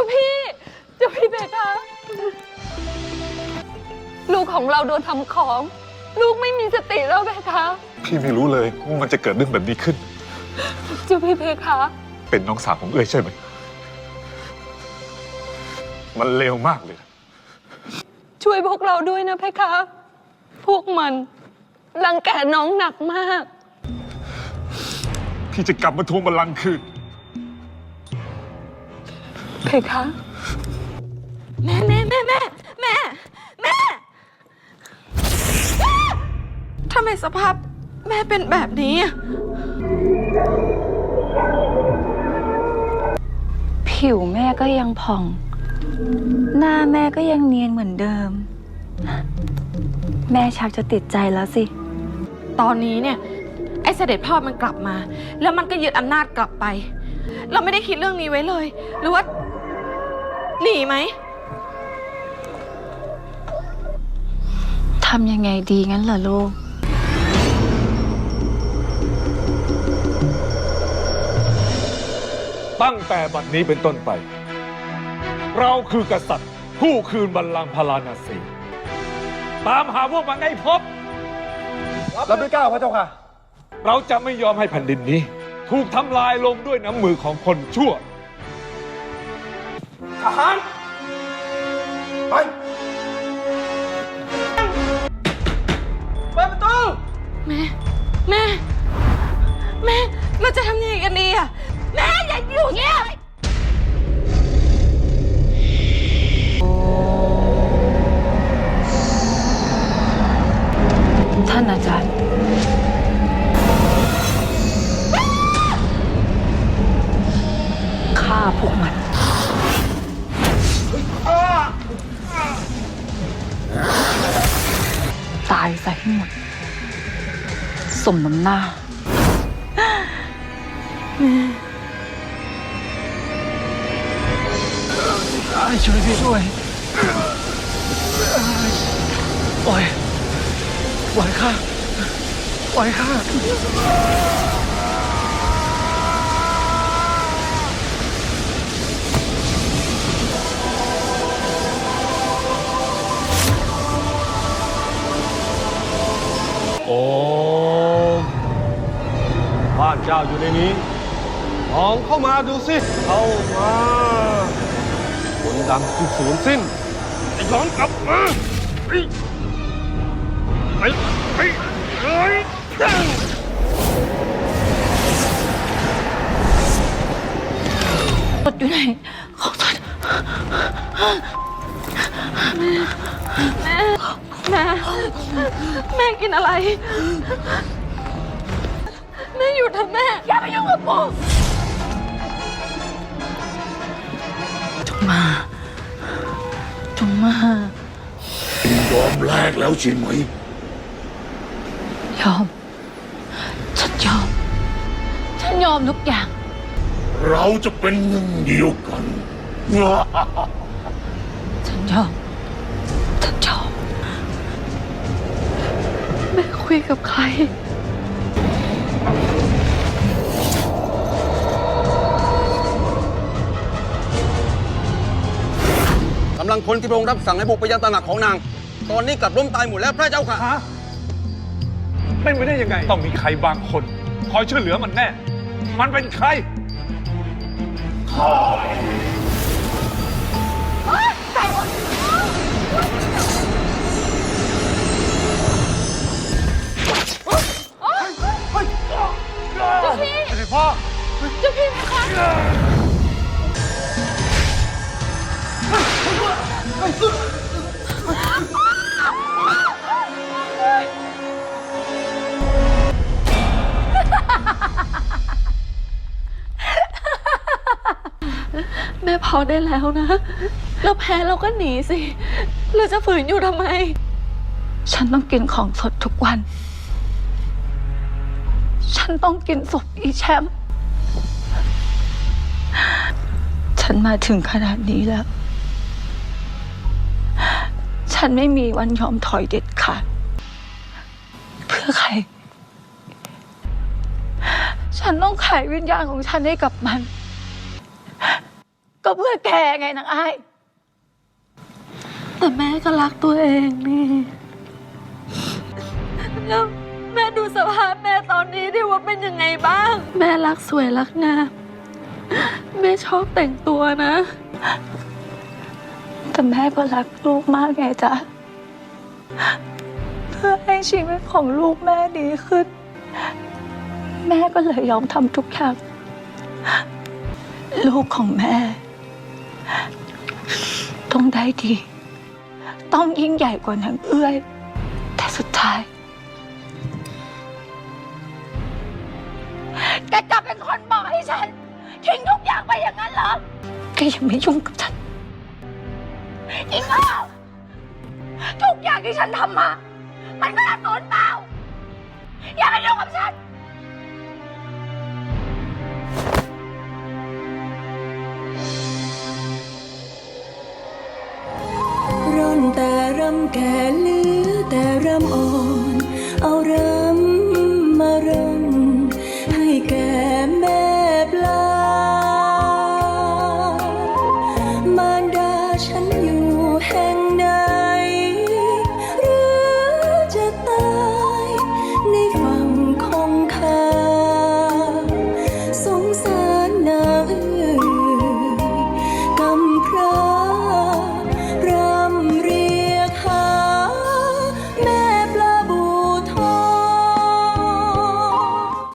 จ้าพี่เจ้าพี่เพคะลูกของเราโดนทำของ ลูกไม่มีสติแล้วเพคะพี่ไม่รู้เลยว่ามันจะเกิดเรื่องแบบนี้ขึ้น เจ้าพี่เพคะเป็นน้องสาวของเอ้ยใช่ไหม มันเลวมากเลยนะช่วยพวกเราด้วยนะเพคะ พวกมันรังแกน้องหนักมาก พี่จะกลับมาทวงบัลลังก์คืน เพคะแม่แม่แม่แม่แม่แม่ทำไมสภาพแม่เป็นแบบนี้ ผิวแม่ก็ยังผ่อง หน้าแม่ก็ยังเนียนเหมือนเดิม แม่ชักจะติดใจแล้วสิ ตอนนี้เนี่ย ไอ้เสด็จพ่อมันกลับมา แล้วมันก็ยึดอำนาจกลับไป เราไม่ได้คิดเรื่องนี้ไว้เลย หรือว่า หนีไหม ทำยังไงดีงั้นเหรอลูก ตั้งแต่บัดนี้เป็นต้นไป เราคือกษัตริย์ ผู้คืนบัลลังก์พาราณสีตามหาพวกมันให้พบ รับด้วยเกล้าพระเจ้าค่ะ เราจะไม่ยอมให้แผ่นดินนี้ ถูกทำลายลงด้วยน้ำมือของคนชั่ว ทหารไปเปิดประตูแม่ แม่ แม่ เราจะทำยังไงกันดีอะแม่อย่าอยู่เงี้ยท่านอาจารย์ ตายซะให้หมด สมน้ำหน้า ช่วยพี่ด้วย ปล่อย ปล่อยข้า ปล่อยข้า จ้าอยู่ในนี้ลองเข้ามาดูสิ เข้ามาผลดำที่สูญสิ้นไอ้ย้อนกลับมาไปไปไปเอ้ยรถอยู่ไหนของฉันแม่ แม่กินอะไร แม่อยู่เถอะแม่ อย่าไปยุ่งกับปู่จงมาจงมายอมแลกแล้วใช่ไหม ยอม ฉันยอม ฉันยอมทุกอย่าง เราจะเป็นหนึ่งเดียวกัน ฉันยอม ฉันยอม แม่คุยกับใคร กำลังพลที่พระองค์รับสั่งให้บุกไปยังตำหนักของนาง ตอนนี้กลับล้มตายหมดแล้วพระเจ้าค่ะ ฮะเป็นไปได้ยังไง ต้องมีใครบางคน คอยช่วยเหลือมันแน่ มันเป็นใคร เจ้าพี่เพคะ แม่พอได้แล้วนะ เราแพ้เราก็หนีสิ เราจะฝืนอยู่ทำไม ฉันต้องกินของสดทุกวัน ฉันต้องกินศพอีแชมป์ ฉันมาถึงขนาดนี้แล้ว ฉันไม่มีวันยอมถอยเด็ดขาดเพื่อใคร ฉันต้องขายวิญญาณของฉันให้กับมัน ก็เพื่อแกไงนางไอ้แต่แม่ก็รักตัวเองนี่แล้วแม่ดูสภาพแม่ตอนนี้ดิว่าเป็นยังไงบ้าง แม่รักสวยรักงามแม่ชอบแต่งตัวนะ แต่แม่ก็รักลูกมากไงจ๊ะ เพื่อให้ชีวิตของลูกแม่ดีขึ้น แม่ก็เลยยอมทำทุกอย่างลูกของแม่ ต้องได้ดี ต้องยิ่งใหญ่กว่านางเอื้อย แต่สุดท้าย แกกลับเป็นคนบอกให้ฉัน ทิ้งทุกอย่างไปอย่างนั้นเหรอ แกยังไม่ยุ่งกับฉัน อีกแล้วทุกอย่างที่ฉันทำมา มันก็สูญเปล่า อย่าไปยุ่งกับฉัน ร่อนแต่รำแก่เหลือแต่รำอ่อน เอารำมารำให้แก่แม่ปลามารดาฉันอยู่ hang